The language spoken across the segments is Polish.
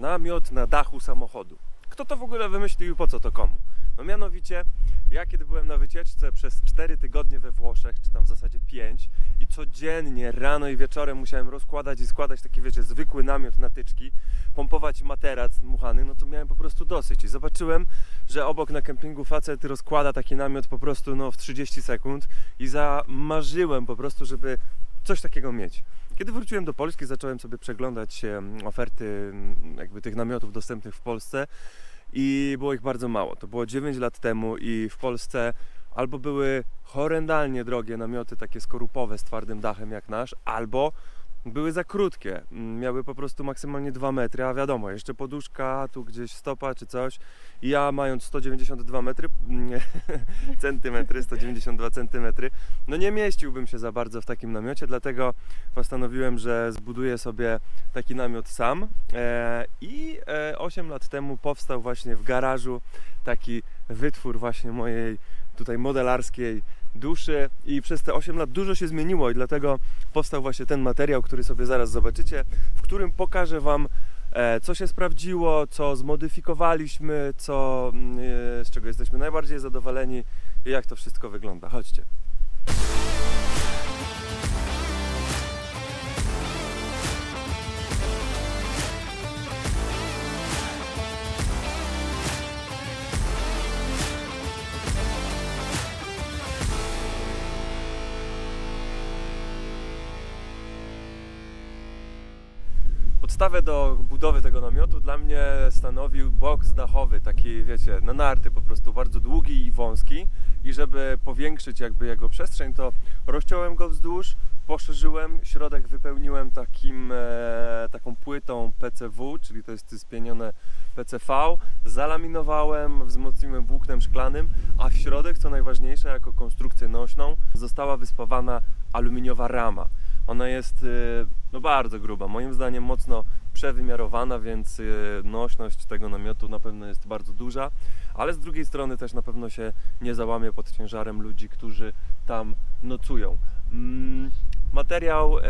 namiot na dachu samochodu. Kto to w ogóle wymyślił i po co to komu? No mianowicie, ja kiedy byłem na wycieczce przez 4 tygodnie we Włoszech, czy tam w zasadzie 5 i codziennie rano i wieczorem musiałem rozkładać i składać taki, wiecie, zwykły namiot na tyczki, pompować materac dmuchany, no to miałem po prostu dosyć i zobaczyłem, że obok na kempingu facet rozkłada taki namiot po prostu no, w 30 sekund i zamarzyłem po prostu, żeby coś takiego mieć. Kiedy wróciłem do Polski, zacząłem sobie przeglądać oferty jakby tych namiotów dostępnych w Polsce i było ich bardzo mało. To było 9 lat temu i w Polsce albo były horrendalnie drogie namioty takie skorupowe z twardym dachem jak nasz, albo były za krótkie. Mm, Miały po prostu maksymalnie 2 metry, a wiadomo, jeszcze poduszka, tu gdzieś stopa czy coś. Ja mając 192 metry, mm, centymetry, 192 centymetry, no nie mieściłbym się za bardzo w takim namiocie, dlatego postanowiłem, że zbuduję sobie taki namiot sam. E, I e, 8 lat temu powstał właśnie w garażu taki wytwór właśnie mojej tutaj modelarskiej duszy i przez te 8 lat dużo się zmieniło i dlatego powstał właśnie ten materiał, który sobie zaraz zobaczycie, w którym pokażę Wam e, co się sprawdziło, co zmodyfikowaliśmy, co, mm, e, z czego jesteśmy najbardziej zadowoleni i jak to wszystko wygląda. Chodźcie. Podstawę do budowy tego namiotu dla mnie stanowił boks dachowy, taki wiecie, na narty, po prostu bardzo długi i wąski. I żeby powiększyć jakby jego przestrzeń, to rozciąłem go wzdłuż, poszerzyłem, środek wypełniłem takim, e, taką płytą PCW, czyli to jest spienione PCV, zalaminowałem, wzmocniłem włóknem szklanym, a w środek, co najważniejsze, jako konstrukcję nośną, została wyspawana aluminiowa rama. Ona jest y, no bardzo gruba, moim zdaniem mocno przewymiarowana, więc y, nośność tego namiotu na pewno jest bardzo duża, ale z drugiej strony też na pewno się nie załamie pod ciężarem ludzi, którzy tam nocują. Mm, Materiał e,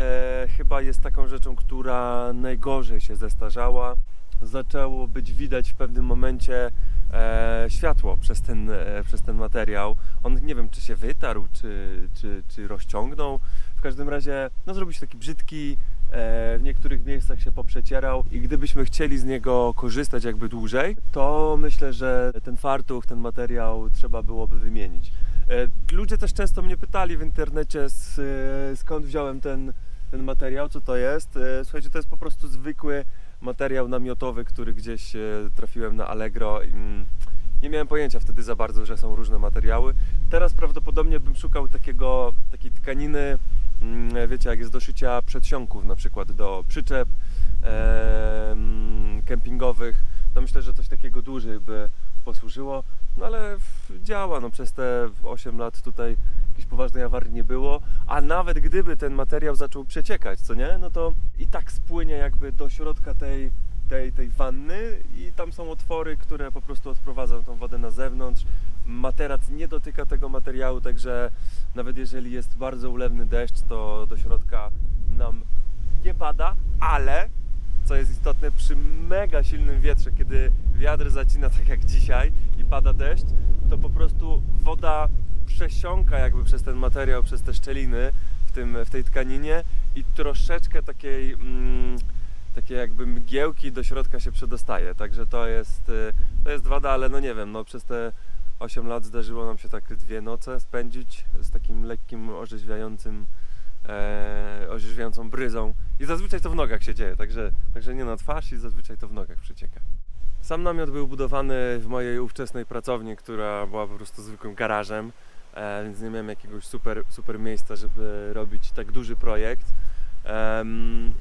chyba jest taką rzeczą, która najgorzej się zestarzała. Zaczęło być widać w pewnym momencie e, światło przez ten, e, przez ten materiał. On nie wiem, czy się wytarł, czy, czy, czy rozciągnął. W każdym razie no, zrobił się taki brzydki, e, w niektórych miejscach się poprzecierał i gdybyśmy chcieli z niego korzystać jakby dłużej, to myślę, że ten fartuch, ten materiał trzeba byłoby wymienić. E, Ludzie też często mnie pytali w internecie e, skąd wziąłem ten, ten materiał, co to jest. Słuchajcie, to jest po prostu zwykły materiał namiotowy, który gdzieś trafiłem na Allegro. mm, Nie miałem pojęcia wtedy za bardzo, że są różne materiały. Teraz prawdopodobnie bym szukał takiego, takiej tkaniny, wiecie, jak jest do szycia przedsionków na przykład, do przyczep em, kempingowych, to myślę, że coś takiego dłużej by posłużyło. No ale działa, no przez te 8 lat tutaj jakiejś poważnej awarii nie było, a nawet gdyby ten materiał zaczął przeciekać, co nie, no to i tak spłynie jakby do środka tej, tej, tej wanny i tam są otwory, które po prostu odprowadzą tą wodę na zewnątrz. Materac nie dotyka tego materiału, także nawet jeżeli jest bardzo ulewny deszcz, to do środka nam nie pada, ale co jest istotne, przy mega silnym wietrze, kiedy wiatr zacina tak jak dzisiaj i pada deszcz, to po prostu woda przesiąka jakby przez ten materiał, przez te szczeliny w, tym, w tej tkaninie i troszeczkę takiej, mm, takiej jakby mgiełki do środka się przedostaje. Także to jest, y, to jest wada, ale no nie wiem, no przez te 8 lat zdarzyło nam się tak dwie noce spędzić z takim lekkim orzeźwiającym e, orzeźwiającą bryzą i zazwyczaj to w nogach się dzieje, także, także nie na twarz i zazwyczaj to w nogach przecieka. Sam namiot był budowany w mojej ówczesnej pracowni, która była po prostu zwykłym garażem, e, więc nie miałem jakiegoś super, super miejsca, żeby robić tak duży projekt.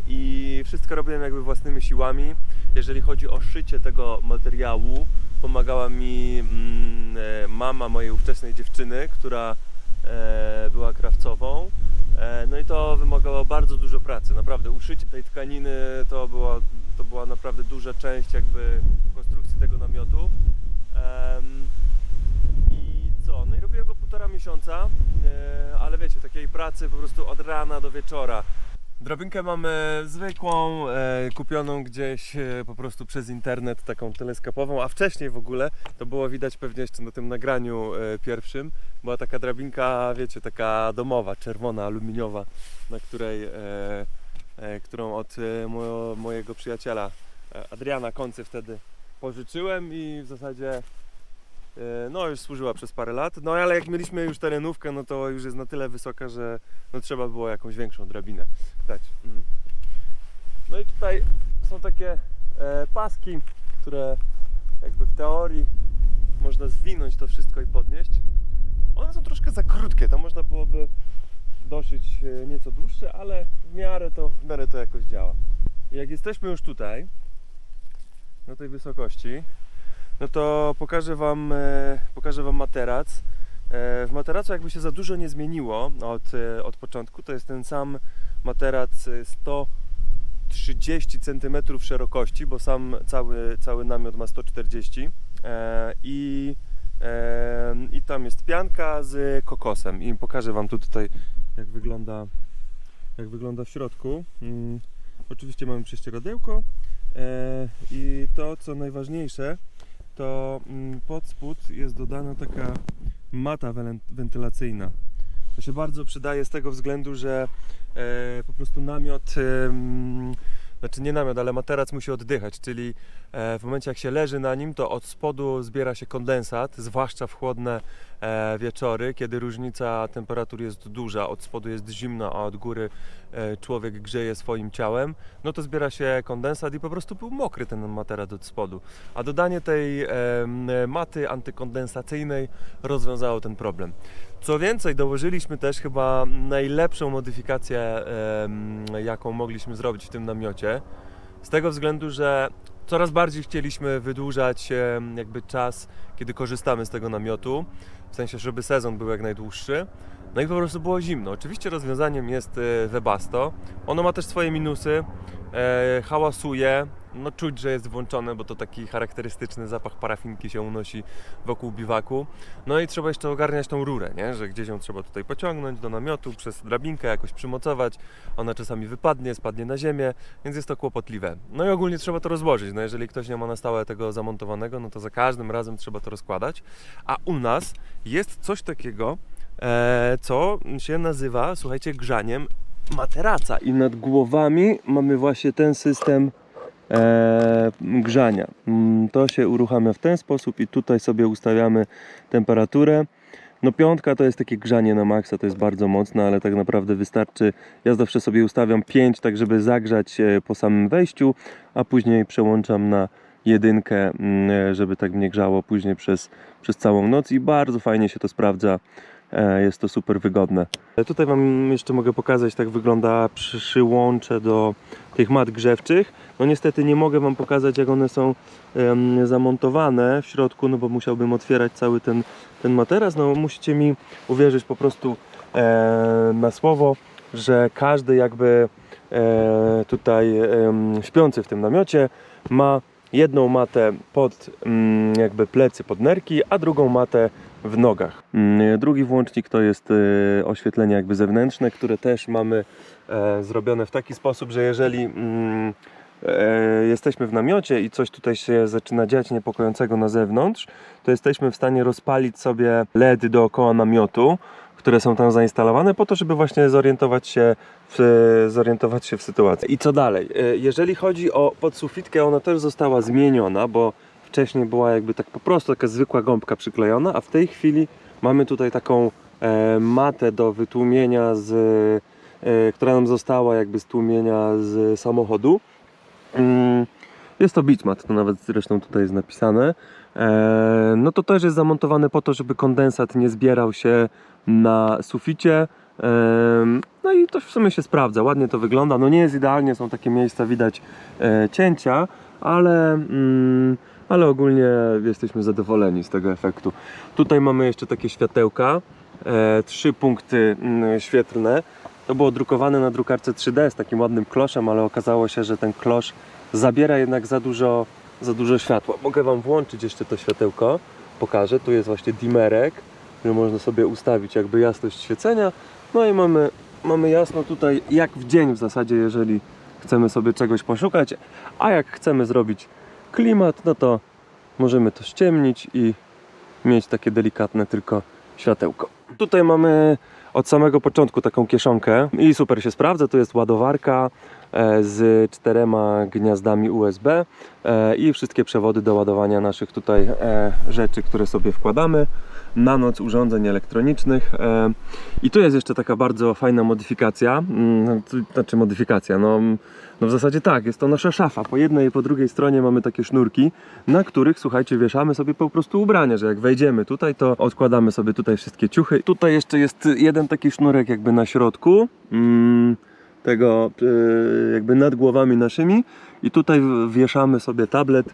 I wszystko robiłem jakby własnymi siłami. Jeżeli chodzi o szycie tego materiału, pomagała mi mm, e, mama mojej ówczesnej dziewczyny, która e, była krawcową. E, No i to wymagało bardzo dużo pracy, naprawdę. Uszycie tej tkaniny to była, to była naprawdę duża część jakby konstrukcji tego namiotu. I co? No i robiłem go półtora miesiąca, ale wiecie, takiej pracy po prostu od rana do wieczora. Drabinkę mamy zwykłą, e, kupioną gdzieś e, po prostu przez internet, taką teleskopową, a wcześniej w ogóle, to było widać pewnie jeszcze na tym nagraniu e, pierwszym, była taka drabinka, wiecie, taka domowa, czerwona, aluminiowa, na której, e, e, którą od e, mojego przyjaciela e, Adriana Koncy wtedy pożyczyłem i w zasadzie e, no już służyła przez parę lat, no ale jak mieliśmy już terenówkę, no to już jest na tyle wysoka, że no, trzeba było jakąś większą drabinę Mm. No i tutaj są takie e, paski, które jakby w teorii można zwinąć to wszystko i podnieść. One są troszkę za krótkie, to można byłoby doszyć e, nieco dłuższe, ale w miarę to, w miarę to jakoś działa. Jak jesteśmy już tutaj, na tej wysokości, no to pokażę Wam, e, pokażę wam materac. E, w materacu jakby się za dużo nie zmieniło od, od początku. To jest ten sam materac e, 130 cm szerokości, bo sam cały, cały namiot ma 140 e, i, e, i tam jest pianka z kokosem i pokażę Wam tu tutaj jak wygląda jak wygląda w środku. Mm, oczywiście mamy prześcieradełko e, i to co najważniejsze to mm, pod spód jest dodana taka mata wentylacyjna. To się bardzo przydaje z tego względu, że e, po prostu namiot, em, znaczy nie namiot, ale materac musi oddychać, czyli e, w momencie jak się leży na nim, to od spodu zbiera się kondensat, zwłaszcza w chłodne e, wieczory, kiedy różnica temperatur jest duża, od spodu jest zimno, a od góry e, człowiek grzeje swoim ciałem, no to zbiera się kondensat i po prostu był mokry ten materac od spodu. A dodanie tej maty antykondensacyjnej rozwiązało ten problem. Co więcej, dołożyliśmy też chyba najlepszą modyfikację, jaką mogliśmy zrobić w tym namiocie. Z tego względu, że coraz bardziej chcieliśmy wydłużać jakby czas, kiedy korzystamy z tego namiotu. W sensie, żeby sezon był jak najdłuższy. No i po prostu było zimno. Oczywiście rozwiązaniem jest e, Webasto. Ono ma też swoje minusy. E, hałasuje. No czuć, że jest włączone, bo to taki charakterystyczny zapach parafinki się unosi wokół biwaku. No i trzeba jeszcze ogarniać tą rurę, nie? że gdzieś ją trzeba tutaj pociągnąć do namiotu, przez drabinkę jakoś przymocować. Ona czasami wypadnie, spadnie na ziemię, więc jest to kłopotliwe. No i ogólnie trzeba to rozłożyć. No jeżeli ktoś nie ma na stałe tego zamontowanego, no to za każdym razem trzeba to rozkładać. A u nas jest coś takiego, e, co się nazywa, słuchajcie, grzaniem materaca. I nad głowami mamy właśnie ten system e, grzania. Mm, To się uruchamia w ten sposób i tutaj sobie ustawiamy temperaturę. No piątka to jest takie grzanie na maksa, to jest bardzo mocne, ale tak naprawdę wystarczy, ja zawsze sobie ustawiam 5, tak żeby zagrzać e, po samym wejściu, a później przełączam na jedynkę, mm, e, żeby tak mnie grzało później przez, przez całą noc i bardzo fajnie się to sprawdza. E, Jest to super wygodne. E, Tutaj Wam jeszcze mogę pokazać, tak wygląda przyłącze do tych mat grzewczych. No niestety nie mogę Wam pokazać, jak one są zamontowane w środku, no bo musiałbym otwierać cały ten, ten materac. No musicie mi uwierzyć po prostu e, na słowo, że każdy jakby tutaj śpiący w tym namiocie ma jedną matę pod mm, jakby plecy, pod nerki, a drugą matę w nogach. Mm, Drugi włącznik to jest e, oświetlenie jakby zewnętrzne, które też mamy e, zrobione w taki sposób, że jeżeli mm, e, jesteśmy w namiocie i coś tutaj się zaczyna dziać niepokojącego na zewnątrz, to jesteśmy w stanie rozpalić sobie LEDy dookoła namiotu, które są tam zainstalowane po to, żeby właśnie zorientować się w, zorientować się w sytuacji. I co dalej? Jeżeli chodzi o podsufitkę, ona też została zmieniona, bo wcześniej była jakby tak po prostu taka zwykła gąbka przyklejona, a w tej chwili mamy tutaj taką e, matę do wytłumienia z, e, która nam została jakby z tłumienia z samochodu. Mm, Jest to bitmat, to nawet zresztą tutaj jest napisane. E, No to też jest zamontowane po to, żeby kondensat nie zbierał się na suficie. Em, No i to w sumie się sprawdza, ładnie to wygląda. No nie jest idealnie, są takie miejsca, widać e, cięcia, ale, mm, ale ogólnie jesteśmy zadowoleni z tego efektu. Tutaj mamy jeszcze takie światełka, e, trzy punkty mm, świetlne. To było drukowane na drukarce 3D z takim ładnym kloszem, ale okazało się, że ten klosz zabiera jednak za dużo, za dużo światła. Mogę Wam włączyć jeszcze to światełko, pokażę. Tu jest właśnie dimerek, który można sobie ustawić jakby jasność świecenia. No i mamy mamy jasno tutaj jak w dzień w zasadzie, jeżeli chcemy sobie czegoś poszukać, a jak chcemy zrobić klimat, no to możemy to ściemnić i mieć takie delikatne tylko światełko. Tutaj mamy od samego początku taką kieszonkę i super się sprawdza. Tu jest ładowarka e, z czterema gniazdami USB e, i wszystkie przewody do ładowania naszych tutaj e, rzeczy, które sobie wkładamy na noc urządzeń elektronicznych. E, I tu jest jeszcze taka bardzo fajna modyfikacja, mm, znaczy modyfikacja, no, no w zasadzie tak, jest to nasza szafa. Po jednej i po drugiej stronie mamy takie sznurki, na których, słuchajcie, wieszamy sobie po prostu ubrania, że jak wejdziemy tutaj, to odkładamy sobie tutaj wszystkie ciuchy. Tutaj jeszcze jest jeden taki sznurek jakby na środku, mm, tego e, jakby nad głowami naszymi i tutaj wieszamy sobie tablet,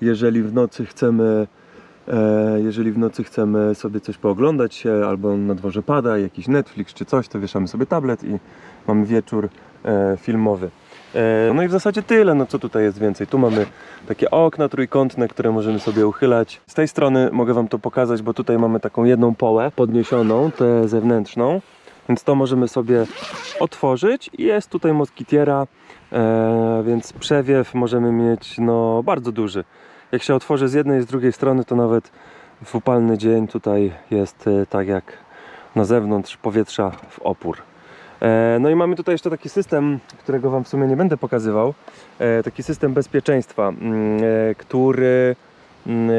jeżeli w nocy chcemy Jeżeli w nocy chcemy sobie coś pooglądać się, albo na dworze pada, jakiś Netflix czy coś, to wieszamy sobie tablet i mamy wieczór e, filmowy. E, No i w zasadzie tyle, no co tutaj jest więcej. Tu mamy takie okna trójkątne, które możemy sobie uchylać. Z tej strony mogę Wam to pokazać, bo tutaj mamy taką jedną połę podniesioną, tę zewnętrzną. Więc to możemy sobie otworzyć jest tutaj moskitiera, e, więc przewiew możemy mieć no bardzo duży. Jak się otworzy z jednej i z drugiej strony, to nawet w upalny dzień tutaj jest e, tak jak na zewnątrz powietrza w opór. E, No i mamy tutaj jeszcze taki system, którego Wam w sumie nie będę pokazywał. E, Taki system bezpieczeństwa, mm, który, mm,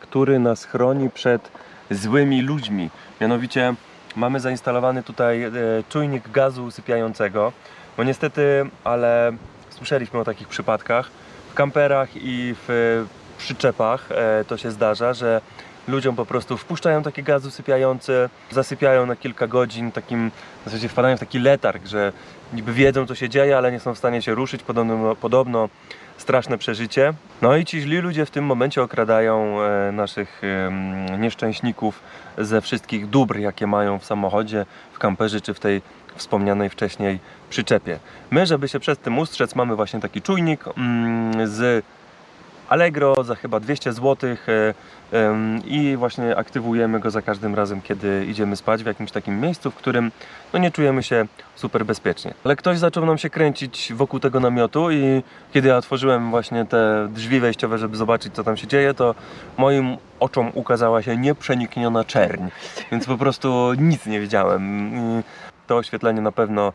który nas chroni przed złymi ludźmi. Mianowicie mamy zainstalowany tutaj czujnik gazu usypiającego. Bo niestety, ale słyszeliśmy o takich przypadkach. W kamperach i w przyczepach e, to się zdarza, że ludziom po prostu wpuszczają taki gaz usypiający, zasypiają na kilka godzin, takim, w zasadzie wpadają w taki letarg, że niby wiedzą co się dzieje, ale nie są w stanie się ruszyć, podobno, podobno straszne przeżycie. No i ci źli ludzie w tym momencie okradają e, naszych nieszczęśników ze wszystkich dóbr, jakie mają w samochodzie, w kamperze czy w tej wspomnianej wcześniej przyczepie. My, żeby się przed tym ustrzec, mamy właśnie taki czujnik mm, z Allegro za chyba 200 zł i właśnie aktywujemy go za każdym razem, kiedy idziemy spać w jakimś takim miejscu, w którym no, nie czujemy się super bezpiecznie. Ale ktoś zaczął nam się kręcić wokół tego namiotu i kiedy ja otworzyłem właśnie te drzwi wejściowe, żeby zobaczyć co tam się dzieje, to moim oczom ukazała się nieprzenikniona czerń, więc po prostu nic nie widziałem. I To oświetlenie na pewno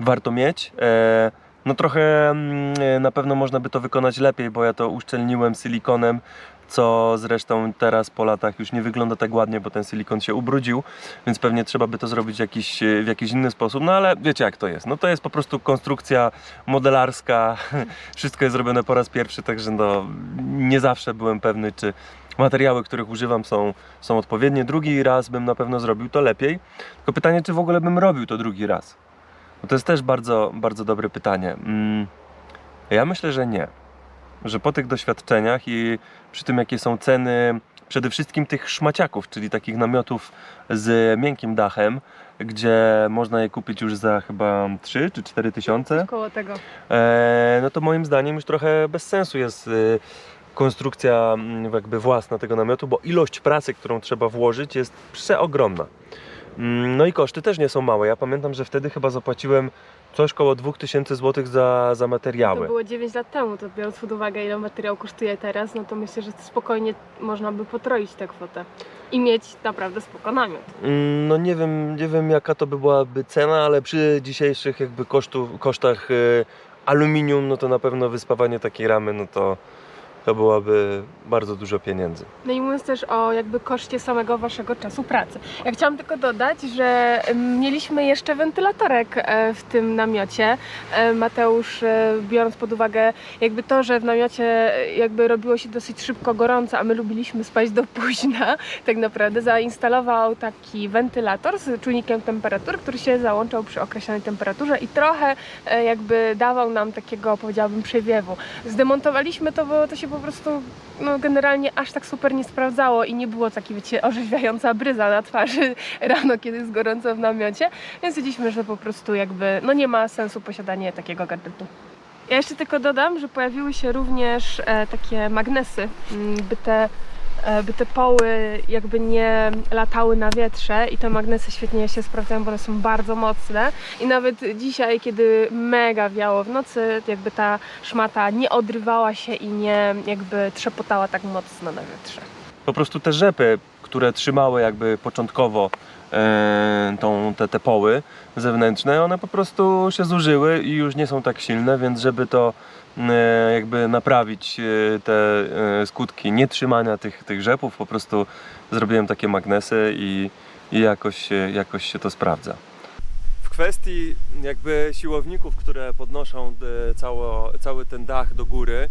warto mieć. E, No trochę mm, e, na pewno można by to wykonać lepiej, bo ja to uszczelniłem silikonem, co zresztą teraz po latach już nie wygląda tak ładnie, bo ten silikon się ubrudził, więc pewnie trzeba by to zrobić jakiś, e, w jakiś inny sposób, no ale wiecie jak to jest. No to jest po prostu konstrukcja modelarska, wszystko jest zrobione po raz pierwszy, także no nie zawsze byłem pewny, czy materiały, których używam są, są odpowiednie. Drugi raz bym na pewno zrobił to lepiej, tylko pytanie, czy w ogóle bym robił to drugi raz. No to jest też bardzo, bardzo dobre pytanie. Mm, Ja myślę, że nie. Że po tych doświadczeniach i przy tym, jakie są ceny przede wszystkim tych szmaciaków, czyli takich namiotów z miękkim dachem, gdzie można je kupić już za chyba 3 czy 4 tysiące, Koło tego. e, no to moim zdaniem już trochę bez sensu jest e, konstrukcja mm, jakby własna tego namiotu, bo ilość pracy, którą trzeba włożyć jest przeogromna. Mm, No i koszty też nie są małe. Ja pamiętam, że wtedy chyba zapłaciłem coś koło 2000 zł za, za To materiały. było 9 lat temu, to biorąc pod uwagę ile materiał kosztuje teraz, no to myślę, że spokojnie można by potroić tę kwotę. I mieć naprawdę spoko namiot. Mm, No nie wiem, nie wiem jaka to by byłaby cena, ale przy dzisiejszych jakby kosztu, kosztach y, aluminium, no to na pewno wyspawanie takiej ramy, no to, to byłaby bardzo dużo pieniędzy. No i mówiąc też o jakby koszcie samego waszego czasu pracy. Ja chciałam tylko dodać, że mieliśmy jeszcze wentylatorek e, w tym namiocie. E, Mateusz, e, biorąc pod uwagę jakby to, że w namiocie jakby robiło się dosyć szybko gorąco, a my lubiliśmy spać do późna, tak naprawdę zainstalował taki wentylator z czujnikiem temperatury, który się załączał przy określonej temperaturze i trochę jakby dawał nam takiego, powiedziałabym, przewiewu. Zdemontowaliśmy to, bo to się po prostu no, generalnie aż tak super nie sprawdzało i nie było takiej, wiecie, orzeźwiająca bryza na twarzy rano, kiedy jest gorąco w namiocie, więc stwierdziliśmy, że po prostu jakby, no nie ma sensu posiadanie takiego gadżetu. Ja jeszcze tylko dodam, że pojawiły się również e, takie magnesy, m, by te by te poły jakby nie latały na wietrze i te magnesy świetnie się sprawdzają, bo one są bardzo mocne i nawet dzisiaj, kiedy mega wiało w nocy, jakby ta szmata nie odrywała się i nie jakby trzepotała tak mocno na wietrze. Po prostu te rzepy, które trzymały jakby początkowo e, tą, te, te poły zewnętrzne, one po prostu się zużyły i już nie są tak silne, więc żeby to e, jakby naprawić e, te e, skutki nietrzymania tych, tych rzepów, po prostu zrobiłem takie magnesy i, i jakoś, jakoś się to sprawdza. W kwestii jakby siłowników, które podnoszą e, cało, cały ten dach do góry,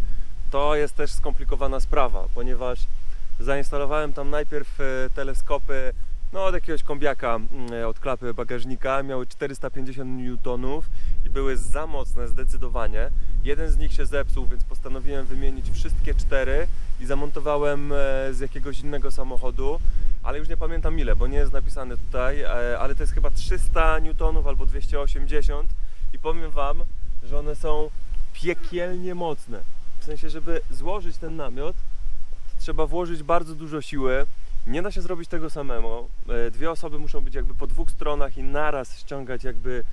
to jest też skomplikowana sprawa, ponieważ zainstalowałem tam najpierw e, teleskopy no, od jakiegoś kombiaka od klapy bagażnika, miały 450 newtonów i były za mocne zdecydowanie. Jeden z nich się zepsuł, więc postanowiłem wymienić wszystkie cztery i zamontowałem e, z jakiegoś innego samochodu, ale już nie pamiętam ile, bo nie jest napisane tutaj, e, ale to jest chyba 300 newtonów albo 280 i powiem Wam, że one są piekielnie mocne. W sensie, żeby złożyć ten namiot, trzeba włożyć bardzo dużo siły. Nie da się zrobić tego samemu. E, Dwie osoby muszą być jakby po dwóch stronach i naraz ściągać jakby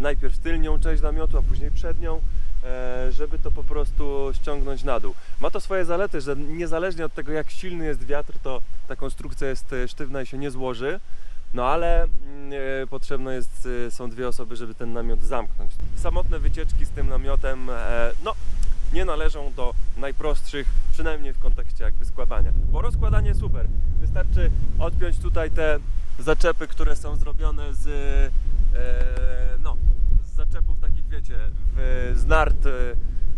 najpierw tylnią część namiotu, a później przednią, żeby to po prostu ściągnąć na dół. Ma to swoje zalety, że niezależnie od tego jak silny jest wiatr, to ta konstrukcja jest e, sztywna i się nie złoży. No ale e, potrzebne jest, e, są dwie osoby, żeby ten namiot zamknąć. Samotne wycieczki z tym namiotem, e, no nie należą do najprostszych, przynajmniej w kontekście jakby składania. Bo rozkładanie super. Wystarczy odpiąć tutaj te zaczepy, które są zrobione z, e, no, z zaczepów wiecie, w, z nart, e,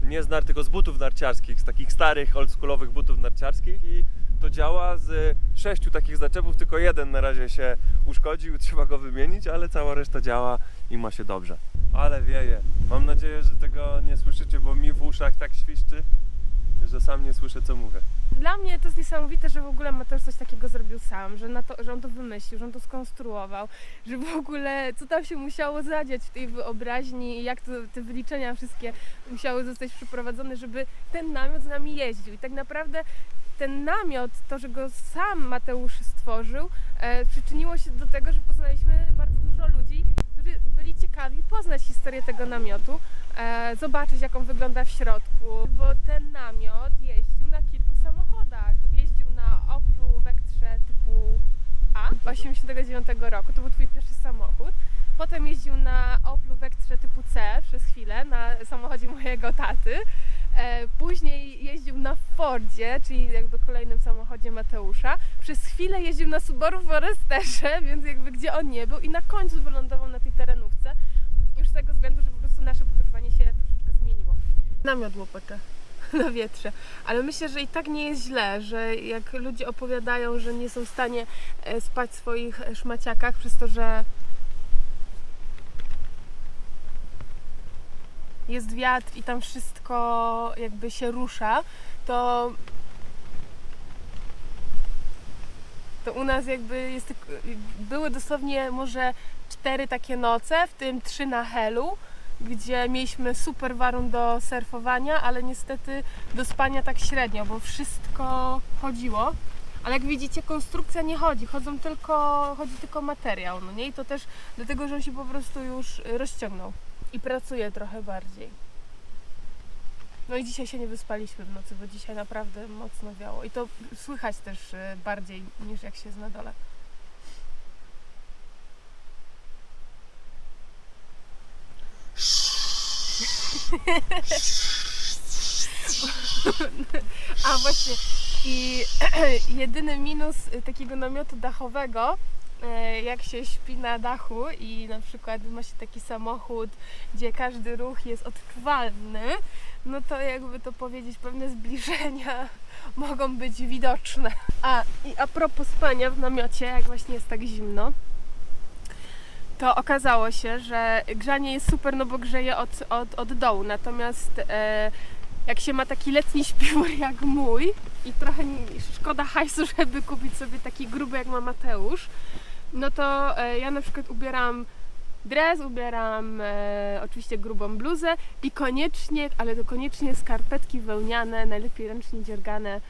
nie z nart, tylko z butów narciarskich, z takich starych, oldschoolowych butów narciarskich i to działa z sześciu takich zaczepów, tylko jeden na razie się uszkodził, trzeba go wymienić, ale cała reszta działa i ma się dobrze. Ale wieje. Mam nadzieję, że tego nie słyszycie, bo mi w uszach tak świszczy, że sam nie słyszę co mówię. Dla mnie to jest niesamowite, że w ogóle Mateusz coś takiego zrobił sam, że, na to, że on to wymyślił, że on to skonstruował, że w ogóle co tam się musiało zadziać w tej wyobraźni i jak to, te wyliczenia wszystkie musiały zostać przeprowadzone, żeby ten namiot z nami jeździł. I tak naprawdę ten namiot, to, że go sam Mateusz stworzył, e, przyczyniło się do tego, że poznaliśmy bardzo dużo ludzi, którzy byli ciekawi poznać historię tego namiotu, e, zobaczyć jak on wygląda w środku, bo ten namiot jeździł na kilku samochodach. Jeździł na Oplu Vectrze typu A 89 roku, to był twój pierwszy samochód. Potem jeździł na Oplu Vectrze typu C przez chwilę, na samochodzie mojego taty. E, Później jeździł na Fordzie, czyli jakby kolejnym samochodzie Mateusza. Przez chwilę jeździł na Subaru Foresterze, więc jakby gdzie on nie był. I na końcu wylądował na tej terenówce. Już z tego względu, że po prostu nasze podróżowanie się troszeczkę zmieniło. Namiot łopotę na wietrze. Ale myślę, że i tak nie jest źle, że jak ludzie opowiadają, że nie są w stanie e, spać w swoich e, szmaciakach przez to, że jest wiatr i tam wszystko jakby się rusza, to to u nas jakby jest były dosłownie może cztery takie noce, w tym trzy na Helu, gdzie mieliśmy super warun do surfowania, ale niestety do spania tak średnio, bo wszystko chodziło. Ale jak widzicie, konstrukcja nie chodzi, chodzą tylko, chodzi tylko materiał, no nie? I to też dlatego, że on się po prostu już rozciągnął i pracuje trochę bardziej. No i dzisiaj się nie wyspaliśmy w nocy, bo dzisiaj naprawdę mocno wiało. I to słychać też y, bardziej niż jak się jest na dole. A właśnie i jedyny minus y, takiego namiotu dachowego, e, jak się śpi na dachu i na przykład ma się taki samochód, gdzie każdy ruch jest odczuwalny, no to jakby to powiedzieć, pewne zbliżenia mogą być widoczne. A i a propos spania w namiocie, jak właśnie jest tak zimno, to okazało się, że grzanie jest super, no bo grzeje od, od, od dołu, natomiast e, jak się ma taki letni śpiwór jak mój i trochę szkoda hajsu, żeby kupić sobie taki gruby jak ma Mateusz, no to e, ja na przykład ubieram dres, ubieram e, oczywiście grubą bluzę i koniecznie, ale to koniecznie skarpetki wełniane, najlepiej ręcznie dziergane,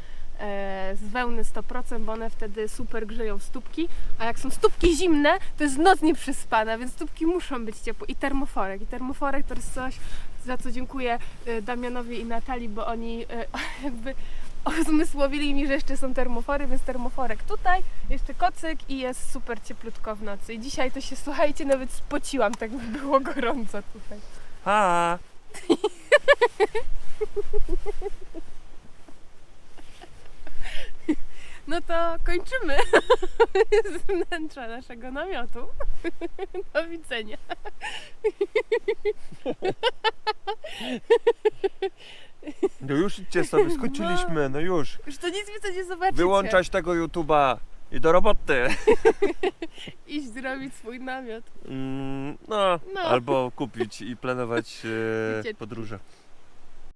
z wełny 100%, bo one wtedy super grzeją stópki, a jak są stópki zimne, to jest noc nieprzespana, więc stópki muszą być ciepłe. I termoforek. I termoforek to jest coś, za co dziękuję e, Damianowi i Natalii, bo oni e, jakby uzmysłowili mi, że jeszcze są termofory, więc termoforek tutaj, jeszcze kocyk i jest super cieplutko w nocy. I dzisiaj to się, słuchajcie, nawet spociłam, tak by było gorąco tutaj. Ha! No to kończymy z wnętrza naszego namiotu. Do widzenia. No już idźcie sobie, skończyliśmy, no już. Już to nic więcej nie zobaczycie. Wyłączać tego YouTube'a i do roboty. Iść zrobić swój namiot. Mm, no, No. albo kupić i planować e, Wycieczki. podróże.